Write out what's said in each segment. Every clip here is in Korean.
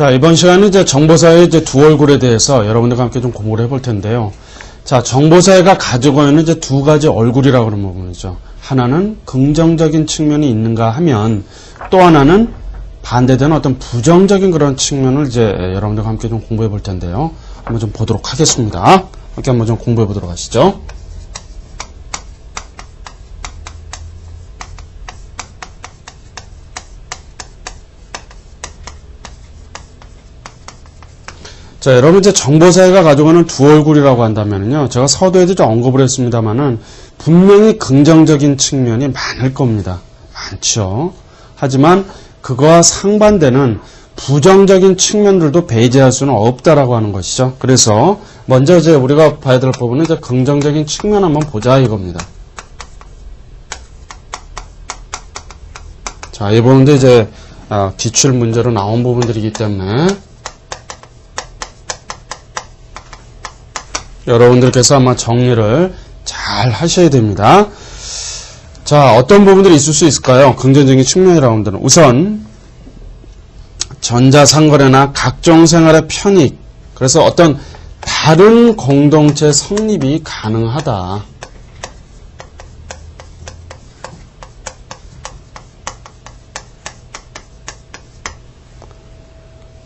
자, 이번 시간은 이제 정보사의 이제 두 얼굴에 대해서 여러분들과 함께 좀 공부를 해볼 텐데요. 자, 정보사회가 가지고 있는 이제 두 가지 얼굴이라고 그러는 부분이죠. 하나는 긍정적인 측면이 있는가 하면 또 하나는 반대되는 어떤 부정적인 그런 측면을 이제 여러분들과 함께 좀 공부해 볼 텐데요. 한번 좀 보도록 하겠습니다. 함께 한번 좀 공부해 보도록 하시죠. 자, 여러분 이제 정보사회가 가져가는 두 얼굴이라고 한다면요. 제가 서두에도 좀 언급을 했습니다만은 분명히 긍정적인 측면이 많을 겁니다. 많죠. 하지만 그거와 상반되는 부정적인 측면들도 배제할 수는 없다라고 하는 것이죠. 그래서 먼저 이제 우리가 봐야 될 부분은 이제 긍정적인 측면 한번 보자 이겁니다. 자, 이 부분도 이제 아, 기출 문제로 나온 부분들이기 때문에 여러분들께서 아마 정리를 잘 하셔야 됩니다. 자, 어떤 부분들이 있을 수 있을까요? 긍정적인 측면이라고 하면 우선 전자상거래나 각종 생활의 편익 그래서 어떤 다른 공동체 성립이 가능하다.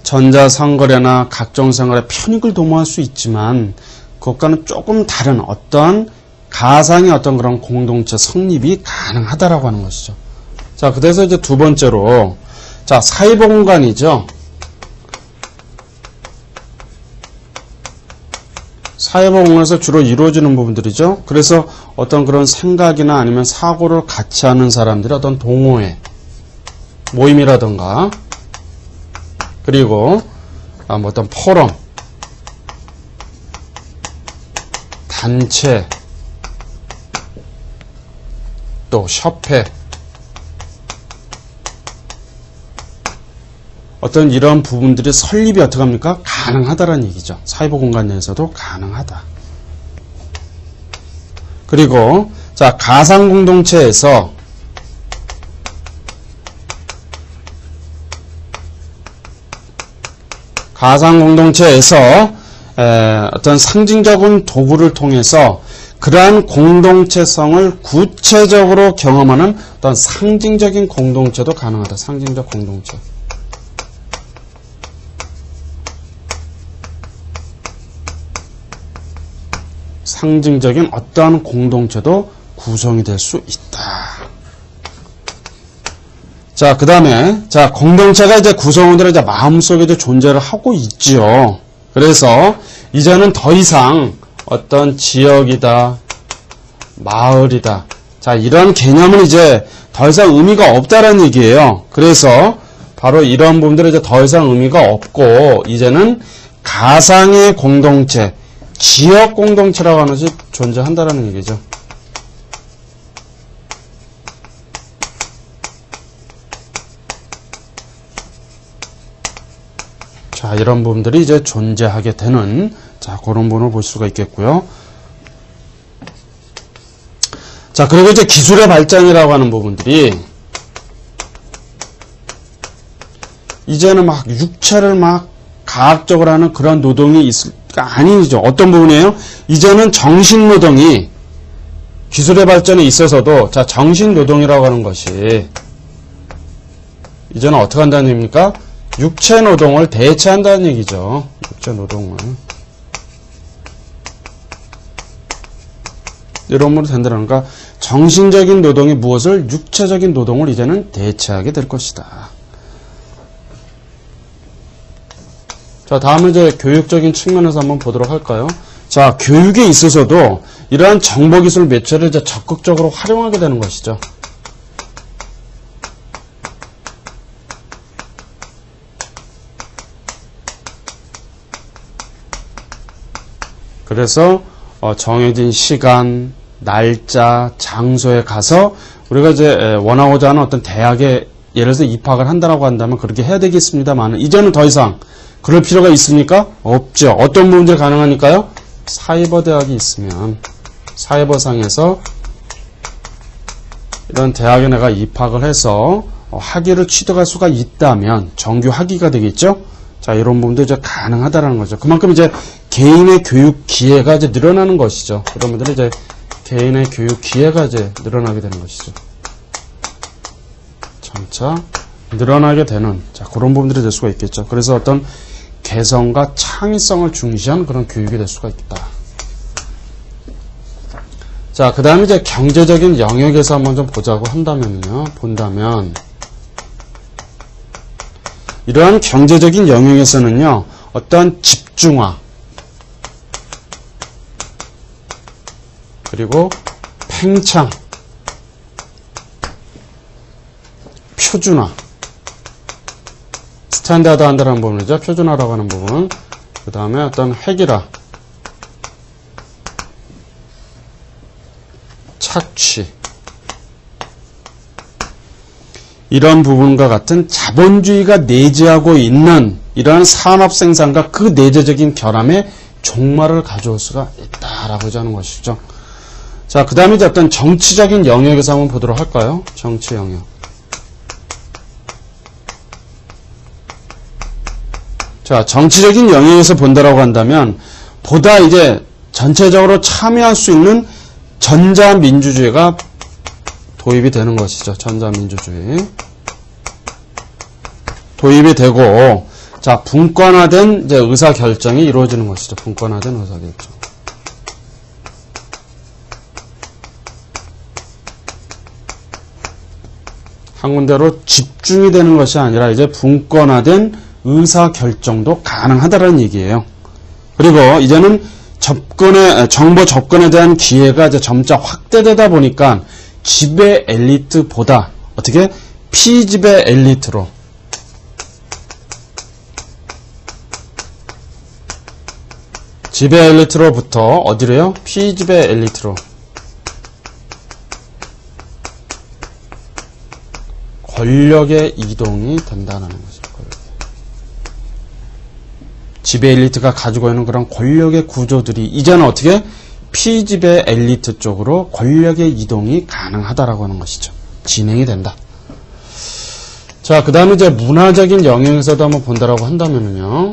전자상거래나 각종 생활의 편익을 도모할 수 있지만 그것과는 조금 다른 어떤 가상의 어떤 그런 공동체 성립이 가능하다라고 하는 것이죠. 자, 그래서 이제 두 번째로 자, 사이버 공간이죠. 사이버 공간에서 주로 이루어지는 부분들이죠. 그래서 어떤 그런 생각이나 아니면 사고를 같이 하는 사람들의 어떤 동호회, 모임이라던가, 그리고 아, 뭐 어떤 포럼, 단체, 또 협회, 어떤 이런 부분들이 설립이 어떻게 합니까? 가능하다라는 얘기죠. 사이버 공간 내에서도 가능하다. 그리고 자 가상 공동체에서 가상 공동체에서 에, 어떤 상징적인 도구를 통해서 그러한 공동체성을 구체적으로 경험하는 어떤 상징적인 공동체도 가능하다. 상징적 공동체. 상징적인 어떠한 공동체도 구성이 될 수 있다. 자, 그 다음에, 자, 공동체가 이제 구성원들의 이제 마음속에 이제 존재를 하고 있지요. 그래서, 이제는 더 이상 어떤 지역이다, 마을이다. 자, 이런 개념은 이제 더 이상 의미가 없다라는 얘기예요. 그래서, 바로 이런 부분들은 이제 더 이상 의미가 없고, 이제는 가상의 공동체, 지역 공동체라고 하는 것이 존재한다라는 얘기죠. 자, 이런 부분들이 이제 존재하게 되는 자, 그런 부분을 볼 수가 있겠고요. 자, 그리고 이제 기술의 발전이라고 하는 부분들이 이제는 막 육체를 막 가학적으로 하는 그런 노동이 있을까 아니죠. 어떤 부분이에요? 이제는 정신 노동이 기술의 발전에 있어서도 자 정신 노동이라고 하는 것이 이제는 어떻게 한다는 얘기입니까? 육체 노동을 대체한다는 얘기죠. 육체 노동을 이런으로 된다는 거 정신적인 노동이 무엇을 육체적인 노동을 이제는 대체하게 될 것이다. 자, 다음은 이제 교육적인 측면에서 한번 보도록 할까요? 자, 교육에 있어서도 이러한 정보기술 매체를 이제 적극적으로 활용하게 되는 것이죠. 그래서 어, 정해진 시간, 날짜, 장소에 가서 우리가 이제 원하고자 하는 어떤 대학에 예를 들어서 입학을 한다라고 한다면 그렇게 해야 되겠습니다만 이제는 더 이상 그럴 필요가 있습니까? 없죠. 어떤 부분들이 가능하니까요? 사이버 대학이 있으면 사이버상에서 이런 대학에 내가 입학을 해서 학위를 취득할 수가 있다면 정규 학위가 되겠죠? 자, 이런 부분도 이제 가능하다라는 거죠. 그만큼 이제 개인의 교육 기회가 이제 늘어나는 것이죠. 그런 분들은 이제 개인의 교육 기회가 이제 늘어나게 되는 것이죠. 점차 늘어나게 되는 자, 그런 부분들이 될 수가 있겠죠. 그래서 어떤 개성과 창의성을 중시한 그런 교육이 될 수가 있다. 자, 그 다음에 이제 경제적인 영역에서 한번 좀 보자고 한다면요. 본다면, 이러한 경제적인 영역에서는요, 어떤 집중화, 그리고 팽창, 표준화, 스탠다드 한다는 부분이죠. 표준화라고 하는 부분. 그 다음에 어떤 획일화, 착취, 이런 부분과 같은 자본주의가 내재하고 있는 이러한 산업 생산과 그 내재적인 결함에 종말을 가져올 수가 있다라고자 하는 것이죠. 자, 그 다음에 이제 어떤 정치적인 영역에서 한번 보도록 할까요? 정치 영역. 자, 정치적인 영역에서 본다라고 한다면 보다 이제 전체적으로 참여할 수 있는 전자민주주의가 도입이 되는 것이죠. 전자민주주의. 도입이 되고, 자, 분권화된 이제 의사결정이 이루어지는 것이죠. 분권화된 의사결정. 한 군데로 집중이 되는 것이 아니라 이제 분권화된 의사결정도 가능하다는 얘기예요. 그리고 이제는 접근에, 정보 접근에 대한 기회가 이제 점차 확대되다 보니까 지배 엘리트보다 어떻게 피지배 엘리트로 지배 엘리트로부터 어디래요? 피지배 엘리트로 권력의 이동이 된다는 거죠. 지배 엘리트가 가지고 있는 그런 권력의 구조들이 이제는 어떻게 피지배 엘리트 쪽으로 권력의 이동이 가능하다라고 하는 것이죠. 진행이 된다. 자, 그 다음에 이제 문화적인 영역에서도 한번 본다라고 한다면요.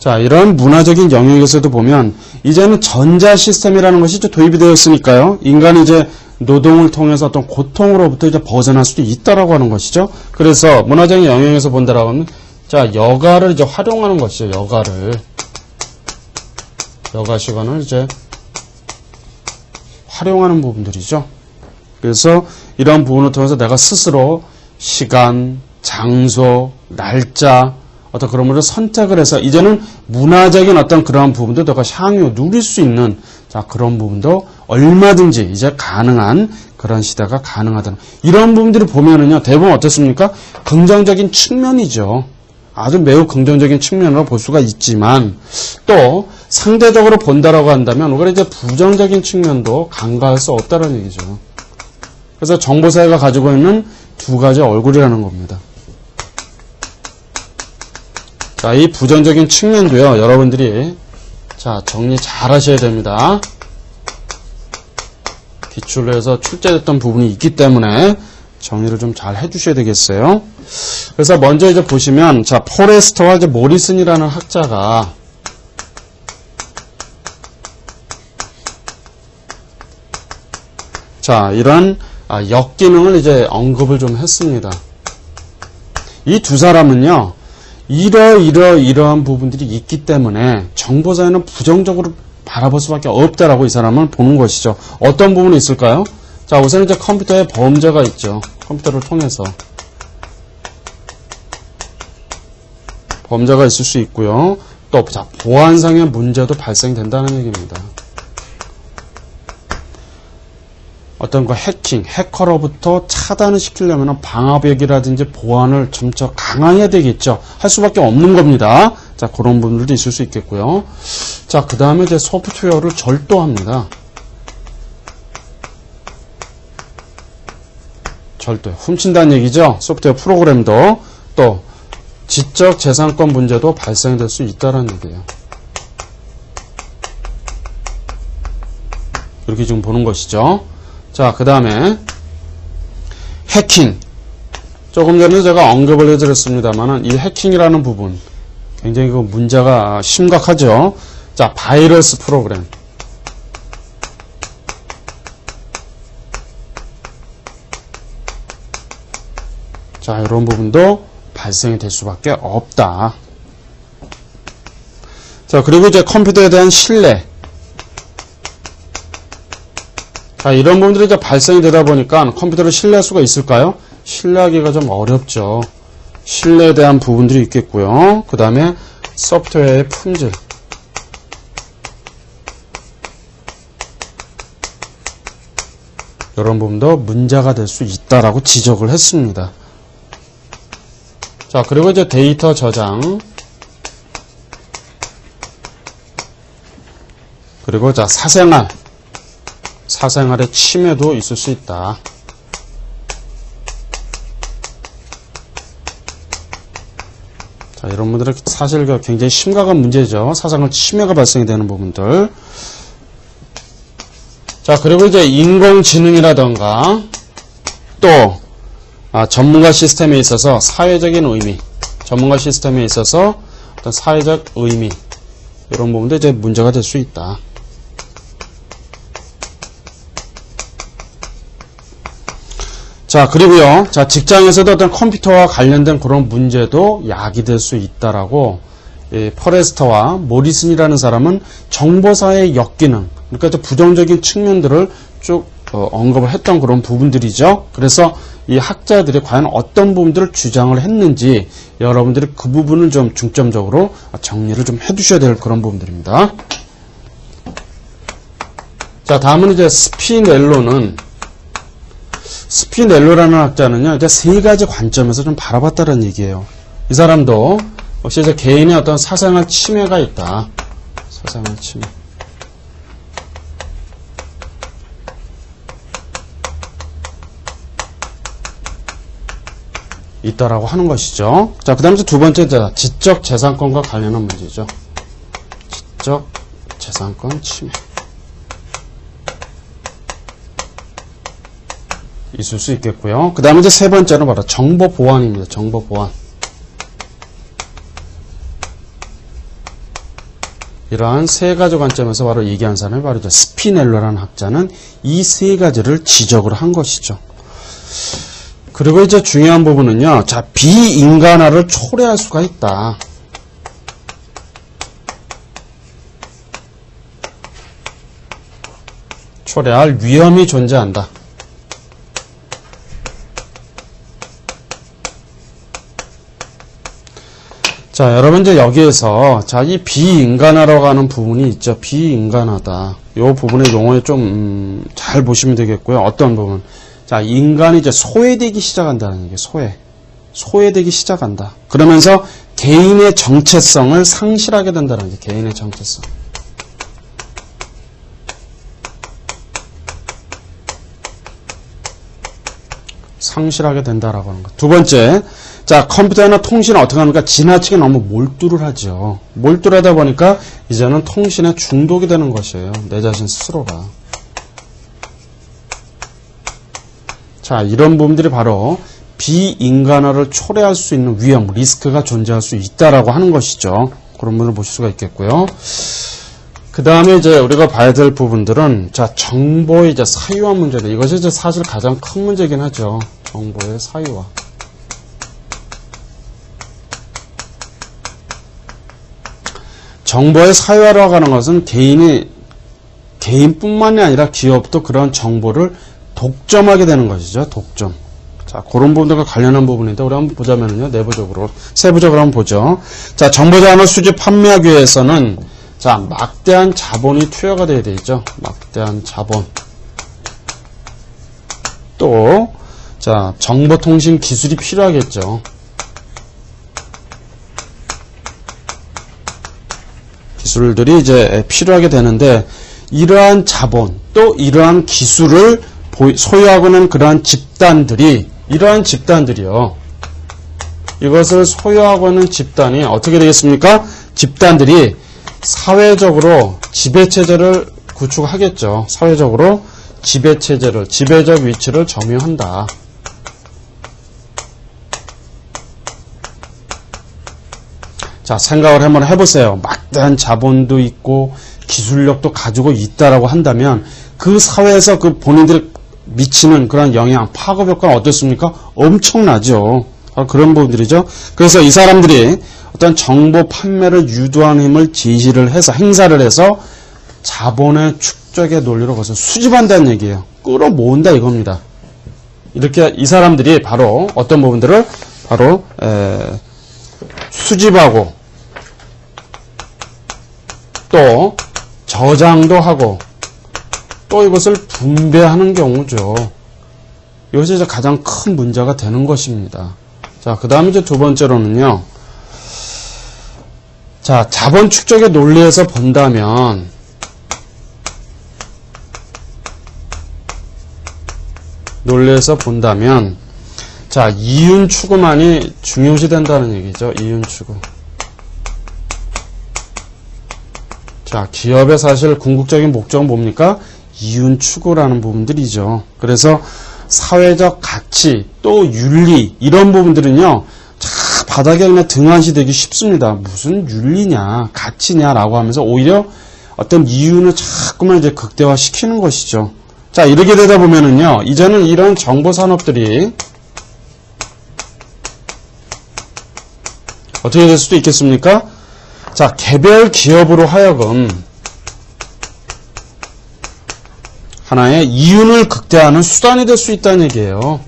자, 이런 문화적인 영역에서도 보면 이제는 전자 시스템이라는 것이 도입이 되었으니까요. 인간이 이제 노동을 통해서 어떤 고통으로부터 이제 벗어날 수도 있다라고 하는 것이죠. 그래서 문화적인 영역에서 본다라고 하면 자, 여가를 이제 활용하는 것이죠. 여가를. 여가 시간을 이제 활용하는 부분들이죠. 그래서 이런 부분을 통해서 내가 스스로 시간, 장소, 날짜, 어떤 그런 것을 선택을 해서 이제는 문화적인 어떤 그러한 부분도 내가 향유 누릴 수 있는 자 그런 부분도 얼마든지 이제 가능한 그런 시대가 가능하다는 이런 부분들을 보면은요 대부분 어떻습니까 긍정적인 측면이죠 아주 매우 긍정적인 측면으로 볼 수가 있지만 또 상대적으로 본다라고 한다면 오히려 이제 부정적인 측면도 간과할 수 없다는 얘기죠 그래서 정보사회가 가지고 있는 두 가지 얼굴이라는 겁니다. 자, 이 부정적인 측면도요, 여러분들이, 자, 정리 잘 하셔야 됩니다. 기출로 해서 출제됐던 부분이 있기 때문에 정리를 좀 잘 해주셔야 되겠어요. 그래서 먼저 이제 보시면, 자, 포레스터와 이제 모리슨이라는 학자가 자, 이런 아, 역기능을 이제 언급을 좀 했습니다. 이 두 사람은요, 이러, 이러, 이러한 부분들이 있기 때문에 정보사회는 부정적으로 바라볼 수밖에 없다라고 이 사람은 보는 것이죠. 어떤 부분이 있을까요? 자, 우선 이제 컴퓨터에 범죄가 있죠. 컴퓨터를 통해서. 범죄가 있을 수 있고요. 또, 자, 보안상의 문제도 발생된다는 얘기입니다. 어떤 그 해킹, 해커로부터 차단을 시키려면 방화벽이라든지 보안을 점차 강화해야 되겠죠. 할 수밖에 없는 겁니다. 자, 그런 분들도 있을 수 있겠고요. 자, 그 다음에 이제 소프트웨어를 절도합니다. 절도. 훔친다는 얘기죠. 소프트웨어 프로그램도 또 지적 재산권 문제도 발생될 수 있다는 얘기예요. 이렇게 지금 보는 것이죠. 자, 그 다음에 해킹. 조금 전에 제가 언급을 해드렸습니다만은 이 해킹이라는 부분 굉장히 그 문제가 심각하죠. 자, 바이러스 프로그램. 자, 이런 부분도 발생이 될 수밖에 없다. 자, 그리고 이제 컴퓨터에 대한 신뢰. 자, 이런 부분들이 이제 발생이 되다 보니까 컴퓨터를 신뢰할 수가 있을까요? 신뢰하기가 좀 어렵죠. 신뢰에 대한 부분들이 있겠고요. 그 다음에 소프트웨어의 품질. 이런 부분도 문제가 될 수 있다라고 지적을 했습니다. 자, 그리고 이제 데이터 저장. 그리고 자, 사생활. 사생활의 침해도 있을 수 있다. 자, 이런 분들은 사실 그 굉장히 심각한 문제죠. 사생활 침해가 발생이 되는 부분들. 자, 그리고 이제 인공지능이라던가 또 아, 전문가 시스템에 있어서 사회적인 의미, 전문가 시스템에 있어서 어떤 사회적 의미 이런 부분도 이제 문제가 될 수 있다. 자, 그리고요. 자, 직장에서도 어떤 컴퓨터와 관련된 그런 문제도 야기 될 수 있다라고 이 퍼레스터와 모리슨이라는 사람은 정보사의 역기능, 그러니까 또 부정적인 측면들을 쭉 어, 언급을 했던 그런 부분들이죠. 그래서 이 학자들이 과연 어떤 부분들을 주장을 했는지 여러분들이 그 부분을 좀 중점적으로 정리를 좀 해두셔야 될 그런 부분들입니다. 자, 다음은 이제 스피넬로는 스피넬로라는 학자는요, 이제 세 가지 관점에서 좀 바라봤다는 얘기예요. 이 사람도 역시 이제 개인의 어떤 사생활 침해가 있다. 사생활 침해. 있다라고 하는 것이죠. 자, 그 다음에 두 번째, 자, 지적 재산권과 관련한 문제죠. 지적 재산권 침해. 있을 수 있겠고요. 그 다음에 이제 세 번째는 바로 정보 보안입니다. 정보 보안. 이러한 세 가지 관점에서 바로 얘기한 사람이 바로 스피넬러라는 학자는 이 세 가지를 지적을 한 것이죠. 그리고 이제 중요한 부분은요. 자, 비인간화를 초래할 수가 있다. 초래할 위험이 존재한다. 자, 여러분 이제 여기에서 자, 이 비인간화라고 하는 부분이 있죠. 비인간하다. 이 부분의 용어에 좀 잘 보시면 되겠고요. 어떤 부분? 자, 인간이 이제 소외되기 시작한다는 게 소외. 소외되기 시작한다. 그러면서 개인의 정체성을 상실하게 된다는 게 개인의 정체성. 상실하게 된다라고 하는 것. 두 번째, 자, 컴퓨터나 통신은 어떻게 합니까? 지나치게 너무 몰두를 하죠. 몰두를 하다 보니까 이제는 통신에 중독이 되는 것이에요. 내 자신 스스로가. 자, 이런 부분들이 바로 비인간화를 초래할 수 있는 위험, 리스크가 존재할 수 있다라고 하는 것이죠. 그런 분을 보실 수가 있겠고요. 그 다음에 이제 우리가 봐야 될 부분들은, 자, 정보의 이제 사유화 문제다. 이것이 이제 사실 가장 큰 문제긴 하죠. 정보의 사유화. 정보의 사유화라고 하는 것은 개인이 개인뿐만이 아니라 기업도 그런 정보를 독점하게 되는 것이죠. 독점. 자, 그런 부분들과 관련한 부분인데 우리 한번 보자면요. 내부적으로 세부적으로 한번 보죠. 자, 정보 자원을 수집 판매하기 위해서는 자, 막대한 자본이 투여가 돼야 되죠. 막대한 자본. 또 자, 정보통신 기술이 필요하겠죠. 기술들이 이제 필요하게 되는데 이러한 자본 또 이러한 기술을 소유하고는 그러한 집단들이 이러한 집단들이요. 이것을 소유하고는 집단이 어떻게 되겠습니까? 집단들이 사회적으로 지배체제를 구축하겠죠. 사회적으로 지배체제를, 지배적 위치를 점유한다. 자, 생각을 한번 해보세요. 막대한 자본도 있고 기술력도 가지고 있다라고 한다면 그 사회에서 그 본인들 미치는 그런 영향, 파급 효과는 어떻습니까? 엄청나죠. 바로 그런 부분들이죠. 그래서 이 사람들이 어떤 정보 판매를 유도하는 힘을 제시를 해서 행사를 해서 자본의 축적의 논리로 그것을 수집한다는 얘기예요. 끌어모은다 이겁니다. 이렇게 이 사람들이 바로 어떤 부분들을 바로 에, 수집하고 또 저장도 하고 또 이것을 분배하는 경우죠. 이것이 이제 가장 큰 문제가 되는 것입니다. 자, 그 다음에 이제 두 번째로는요. 자, 자본 축적의 논리에서 본다면 논리에서 본다면 자, 이윤 추구만이 중요시 된다는 얘기죠. 이윤 추구. 자, 기업의 사실 궁극적인 목적은 뭡니까? 이윤 추구라는 부분들이죠. 그래서 사회적 가치, 또 윤리, 이런 부분들은요, 자, 바닥에 그냥 등한시 되기 쉽습니다. 무슨 윤리냐, 가치냐라고 하면서 오히려 어떤 이윤을 자꾸만 이제 극대화 시키는 것이죠. 자, 이렇게 되다 보면은요, 이제는 이런 정보 산업들이 어떻게 될 수도 있겠습니까? 자, 개별 기업으로 하여금 하나의 이윤을 극대화하는 수단이 될 수 있다는 얘기예요.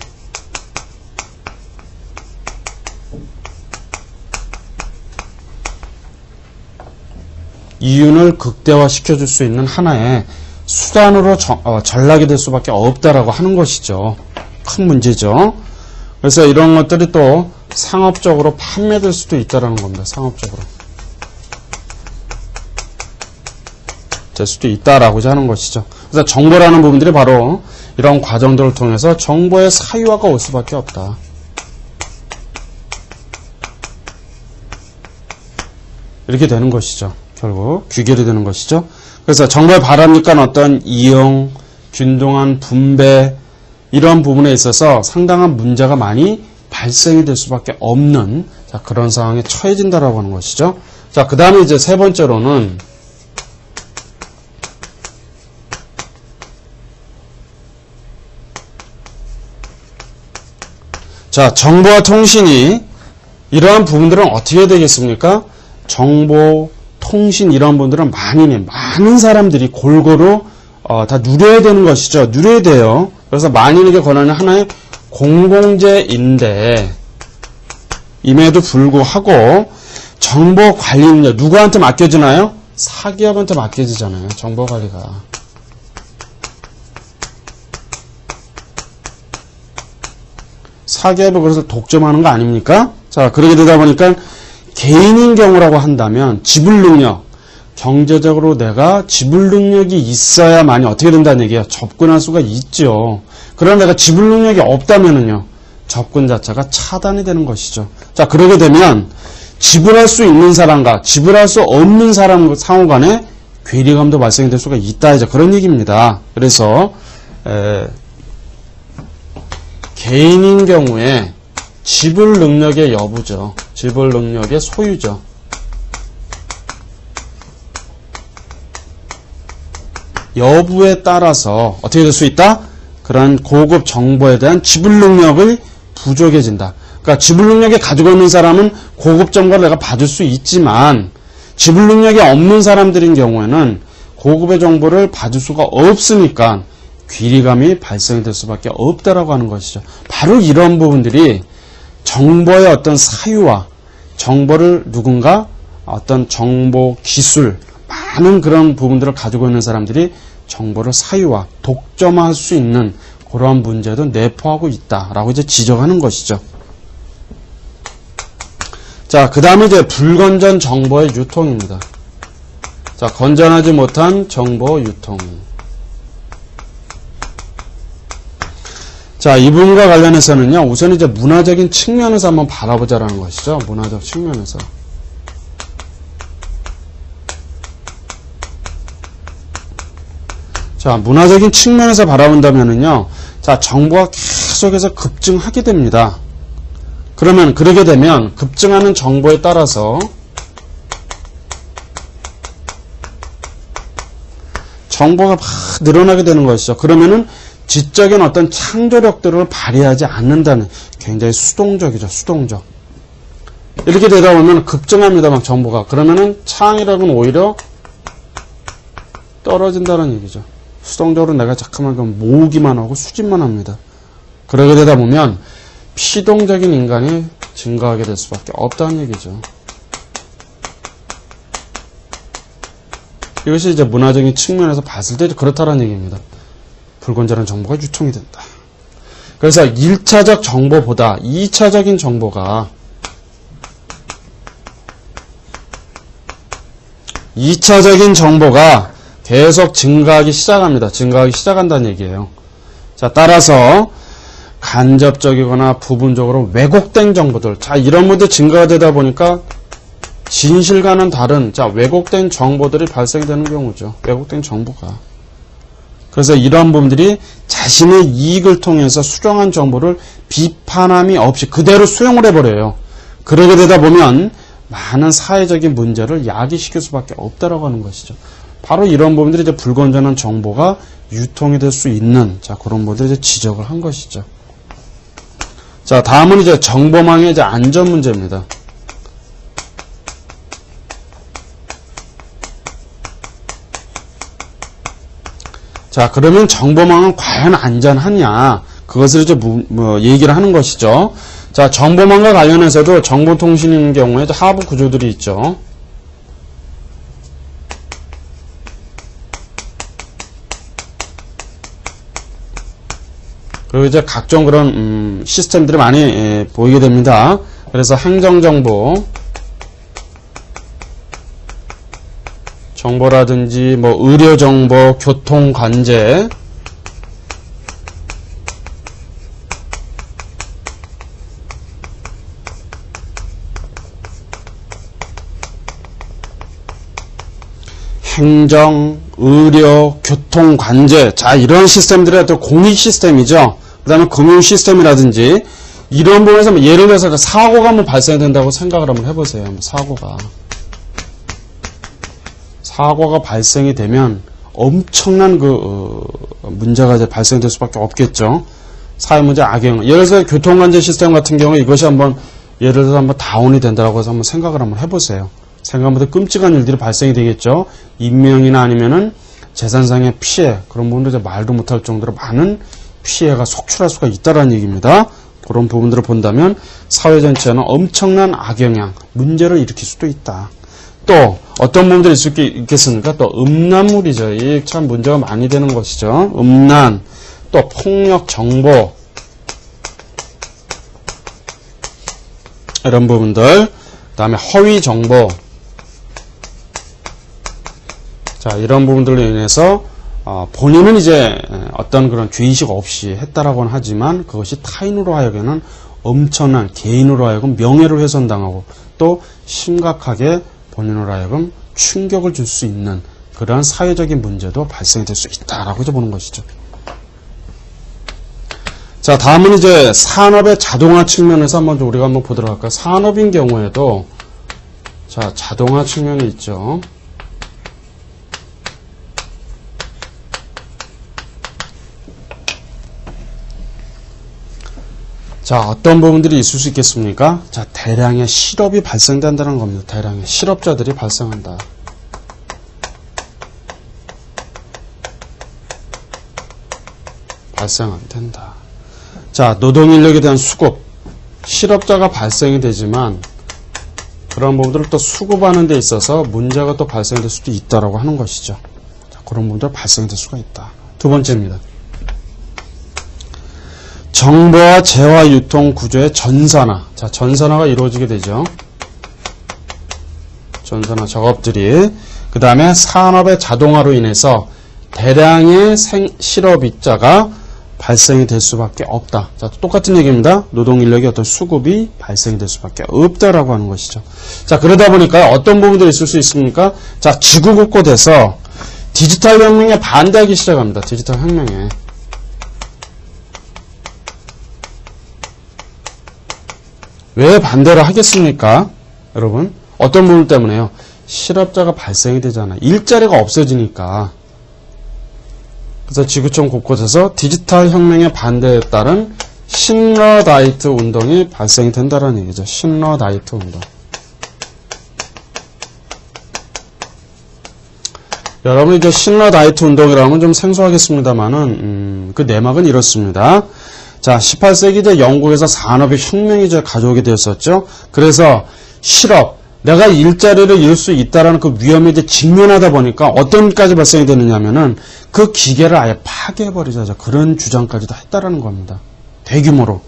이윤을 극대화시켜줄 수 있는 하나의 수단으로 저- 어, 전락이 될 수밖에 없다라고 하는 것이죠. 큰 문제죠. 그래서 이런 것들이 또 상업적으로 판매될 수도 있다라는 겁니다. 상업적으로. 될 수도 있다라고 하는 것이죠. 그래서 정보라는 부분들이 바로 이런 과정들을 통해서 정보의 사유화가 올 수밖에 없다. 이렇게 되는 것이죠. 결국 귀결이 되는 것이죠. 그래서 정보의 바람직한 어떤 이용, 균등한 분배 이런 부분에 있어서 상당한 문제가 많이 발생이 될 수밖에 없는 자, 그런 상황에 처해진다라고 하는 것이죠. 자, 그 다음에 이제 세 번째로는 자, 정보와 통신이 이러한 부분들은 어떻게 되겠습니까? 정보, 통신 이런 분들은 많이 많은 사람들이 골고루 어, 다 누려야 되는 것이죠. 누려야 돼요. 그래서 만인에게 권하는 하나의 공공재인데 임에도 불구하고 정보 관리는요 누구한테 맡겨지나요? 사기업한테 맡겨지잖아요. 정보 관리가. 사기업을 그래서 독점하는 거 아닙니까? 자, 그렇게 되다 보니까 개인인 경우라고 한다면 지불 능력, 경제적으로 내가 지불 능력이 있어야만이 어떻게 된다는 얘기야. 접근할 수가 있죠. 그러나 내가 지불 능력이 없다면은요. 접근 자체가 차단이 되는 것이죠. 자, 그러게 되면 지불할 수 있는 사람과 지불할 수 없는 사람 상호 간에 괴리감도 발생이 될 수가 있다. 이제 그런 얘기입니다. 그래서 에, 개인인 경우에 지불 능력의 여부죠. 지불 능력의 소유죠. 여부에 따라서 어떻게 될 수 있다? 그런 고급 정보에 대한 지불 능력을 부족해진다. 그러니까 지불 능력이 가지고 있는 사람은 고급 정보를 내가 받을 수 있지만 지불 능력이 없는 사람들인 경우에는 고급의 정보를 받을 수가 없으니까 귀리감이 발생이 될 수밖에 없다라고 하는 것이죠. 바로 이런 부분들이 정보의 어떤 사유와 정보를 누군가 어떤 정보 기술 많은 그런 부분들을 가지고 있는 사람들이 정보를 사유화, 독점할 수 있는 그러한 문제도 내포하고 있다라고 이제 지적하는 것이죠. 자, 그 다음에 이제 불건전 정보의 유통입니다. 자, 건전하지 못한 정보 유통. 자, 이 부분과 관련해서는요, 우선 이제 문화적인 측면에서 한번 바라보자라는 것이죠. 문화적 측면에서. 자, 문화적인 측면에서 바라본다면은요, 자, 정보가 계속해서 급증하게 됩니다. 그러면, 그러게 되면, 급증하는 정보에 따라서, 정보가 막 늘어나게 되는 것이죠. 그러면은, 지적인 어떤 창조력들을 발휘하지 않는다는 굉장히 수동적이죠. 수동적. 이렇게 되다 보면 급증합니다. 막 정보가. 그러면은 창의력은 오히려 떨어진다는 얘기죠. 수동적으로 내가 자꾸만 그 모으기만 하고 수집만 합니다. 그러게 되다 보면 피동적인 인간이 증가하게 될 수밖에 없다는 얘기죠. 이것이 이제 문화적인 측면에서 봤을 때 그렇다는 얘기입니다. 불건전한 정보가 유통이 된다. 그래서 1차적 정보보다 2차적인 정보가 2차적인 정보가 계속 증가하기 시작합니다. 증가하기 시작한다는 얘기예요. 자, 따라서 간접적이거나 부분적으로 왜곡된 정보들. 자, 이런 분들 증가가 되다 보니까 진실과는 다른 자, 왜곡된 정보들이 발생되는 경우죠. 왜곡된 정보가. 그래서 이러한 부분들이 자신의 이익을 통해서 수정한 정보를 비판함이 없이 그대로 수용을 해버려요. 그러게 되다 보면 많은 사회적인 문제를 야기시킬 수밖에 없다라고 하는 것이죠. 바로 이런 부분들이 이제 불건전한 정보가 유통이 될 수 있는 자 그런 부분들 이제 지적을 한 것이죠. 자 다음은 이제 정보망의 이제 안전 문제입니다. 자 그러면 정보망은 과연 안전하냐 그것을 이제 무- 뭐 얘기를 하는 것이죠. 자 정보망과 관련해서도 정보통신인 경우에 하부 구조들이 있죠. 그리고 이제 각종 그런 음, 시스템들이 많이 예, 보이게 됩니다. 그래서 행정정보, 정보라든지 뭐 의료 정보, 교통 관제, 행정, 의료, 교통, 관제. 자, 이런 시스템들이 또 공익 시스템이죠. 그 다음에 금융 시스템이라든지, 이런 부분에서 뭐 예를 들어서 사고가 한번 발생된다고 생각을 한번 해보세요. 뭐 사고가. 사고가 발생이 되면 엄청난 그, 어, 문제가 이제 발생될 수밖에 없겠죠. 사회문제 악영. 예를 들어서 교통관제 시스템 같은 경우에 이것이 한번, 예를 들어서 한번 다운이 된다고 해서 한번 생각을 한번 해보세요. 생각보다 끔찍한 일들이 발생이 되겠죠. 인명이나 아니면은 재산상의 피해 그런 부분들 이제 말도 못할 정도로 많은 피해가 속출할 수가 있다라는 얘기입니다. 그런 부분들을 본다면 사회 전체는 엄청난 악영향, 문제를 일으킬 수도 있다. 또 어떤 부분들이 있을 게 있겠습니까? 또 음란물이죠. 이 참 문제가 많이 되는 것이죠. 음란, 또 폭력 정보 이런 부분들, 그다음에 허위 정보. 자, 이런 부분들로 인해서 어, 본인은 이제 어떤 그런 죄의식 없이 했다라고는 하지만 그것이 타인으로 하여금은 엄청난 개인으로 하여금 명예를 훼손당하고 또 심각하게 본인으로 하여금 충격을 줄 수 있는 그러한 사회적인 문제도 발생될 수 있다라고 이제 보는 것이죠. 자, 다음은 이제 산업의 자동화 측면에서 한번 좀 우리가 한번 보도록 할까요? 산업인 경우에도 자, 자동화 측면이 있죠. 자, 어떤 부분들이 있을 수 있겠습니까? 자, 대량의 실업이 발생된다는 겁니다. 대량의 실업자들이 발생한다. 발생 안 된다. 자, 노동인력에 대한 수급. 실업자가 발생이 되지만, 그런 부분들을 또 수급하는 데 있어서 문제가 또 발생될 수도 있다라고 하는 것이죠. 자, 그런 부분들 발생될 수가 있다. 두 번째입니다. 정보와 재화 유통 구조의 전산화. 자, 전산화가 이루어지게 되죠. 전산화 작업들이. 그 다음에 산업의 자동화로 인해서 대량의 생, 실업 입자가 발생이 될 수밖에 없다. 자, 똑같은 얘기입니다. 노동 인력의 어떤 수급이 발생이 될 수밖에 없다라고 하는 것이죠. 자, 그러다 보니까 어떤 부분들이 있을 수 있습니까? 자, 지구 곳곳에서 디지털 혁명에 반대하기 시작합니다. 디지털 혁명에. 왜 반대를 하겠습니까? 여러분, 어떤 부분 때문에요? 실업자가 발생이 되잖아요. 일자리가 없어지니까. 그래서 지구촌 곳곳에서 디지털 혁명의 반대에 따른 신러다이트 운동이 발생이 된다는 얘기죠. 신러다이트 운동. 여러분 이제 신러다이트 운동이라면 좀 생소하겠습니다만은 음, 그 내막은 이렇습니다. 자, 18세기 이제 영국에서 산업의 혁명이 가져오게 되었었죠. 그래서 실업, 내가 일자리를 잃을 수 있다라는 그 위험에 이제 직면하다 보니까 어떤 까지 발생이 되느냐면은 그 기계를 아예 파괴해버리자 그런 주장까지도 했다라는 겁니다. 대규모로.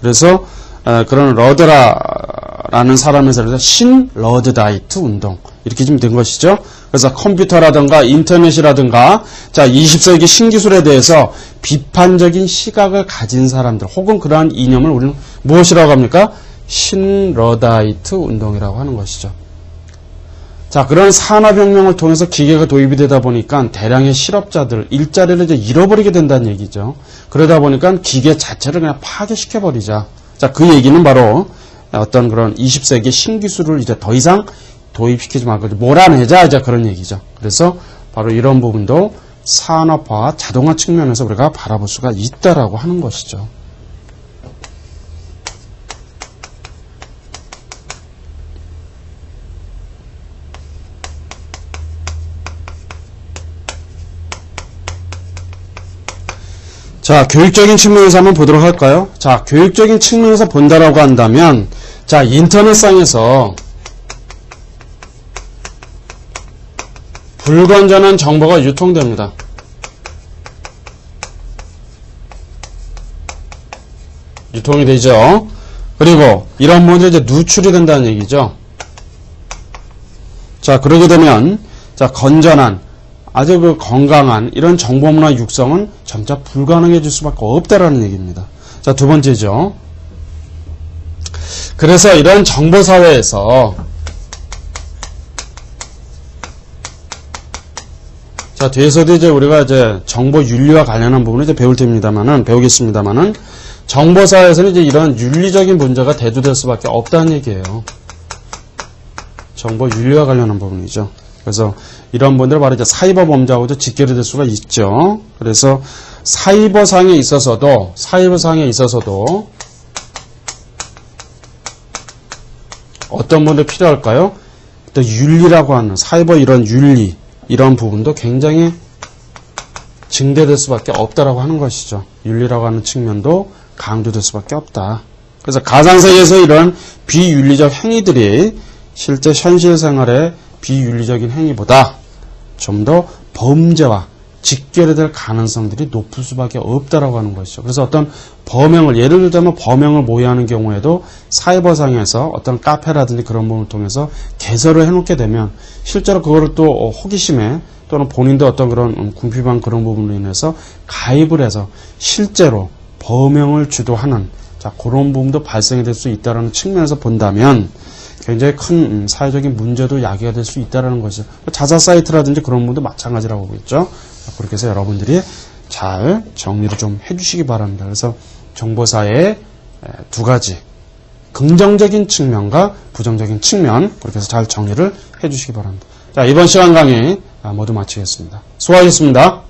그래서 에, 그런 러드라라는 사람에서 신 러드다이트 운동 이렇게 좀 된 것이죠. 그래서 컴퓨터라든가 인터넷이라든가 자 20세기 신기술에 대해서 비판적인 시각을 가진 사람들 혹은 그러한 이념을 우리는 무엇이라고 합니까? 신러다이트 운동이라고 하는 것이죠. 자, 그런 산업혁명을 통해서 기계가 도입이 되다 보니까 대량의 실업자들, 일자리를 이제 잃어버리게 된다는 얘기죠. 그러다 보니까 기계 자체를 그냥 파괴시켜버리자. 자, 그 얘기는 바로 어떤 그런 20세기 신기술을 이제 더 이상 도입시키지 말고 몰아내자. 이제 그런 얘기죠. 그래서 바로 이런 부분도 산업화, 자동화 측면에서 우리가 바라볼 수가 있다라고 하는 것이죠. 자, 교육적인 측면에서 한번 보도록 할까요? 자, 교육적인 측면에서 본다라고 한다면, 자, 인터넷상에서 불건전한 정보가 유통됩니다. 유통이 되죠. 그리고 이런 부분들이 이제 누출이 된다는 얘기죠. 자, 그러게 되면, 자, 건전한, 아주 그 건강한 이런 정보문화 육성은 점차 불가능해질 수밖에 없다라는 얘기입니다. 자, 두 번째죠. 그래서 이런 정보사회에서 자, 뒤에서도 이제 우리가 이제 정보 윤리와 관련한 부분을 이제 배울 텐입니다만은, 배우겠습니다만은, 정보사회에서는 이제 이런 윤리적인 문제가 대두될 수밖에 없다는 얘기예요. 정보 윤리와 관련한 부분이죠. 그래서 이런 분들 바로 이제 사이버 범죄하고도 직결이 될 수가 있죠. 그래서 사이버상에 있어서도, 사이버상에 있어서도 어떤 분들 필요할까요? 또 윤리라고 하는 사이버 이런 윤리, 이런 부분도 굉장히 증대될 수밖에 없다라고 하는 것이죠. 윤리라고 하는 측면도 강조될 수밖에 없다. 그래서 가상세계에서 이런 비윤리적 행위들이 실제 현실 생활의 비윤리적인 행위보다 좀 더 범죄와 직결이 될 가능성들이 높을 수밖에 없다라고 하는 것이죠. 그래서 어떤 범행을 예를 들자면 범행을 모의하는 경우에도 사이버상에서 어떤 카페라든지 그런 부분을 통해서 개설을 해놓게 되면 실제로 그거를 또 어, 호기심에 또는 본인도 어떤 그런 음, 궁핍한 그런 부분으로 인해서 가입을 해서 실제로 범행을 주도하는 자 그런 부분도 발생이 될 수 있다는 측면에서 본다면 굉장히 큰 음, 사회적인 문제도 야기가 될 수 있다는 것이죠. 자사 사이트라든지 그런 부분도 마찬가지라고 보겠죠. 그렇게 해서 여러분들이 잘 정리를 좀 해주시기 바랍니다. 그래서 정보사의 두 가지 긍정적인 측면과 부정적인 측면 그렇게 해서 잘 정리를 해주시기 바랍니다. 자 이번 시간 강의 모두 마치겠습니다. 수고하셨습니다.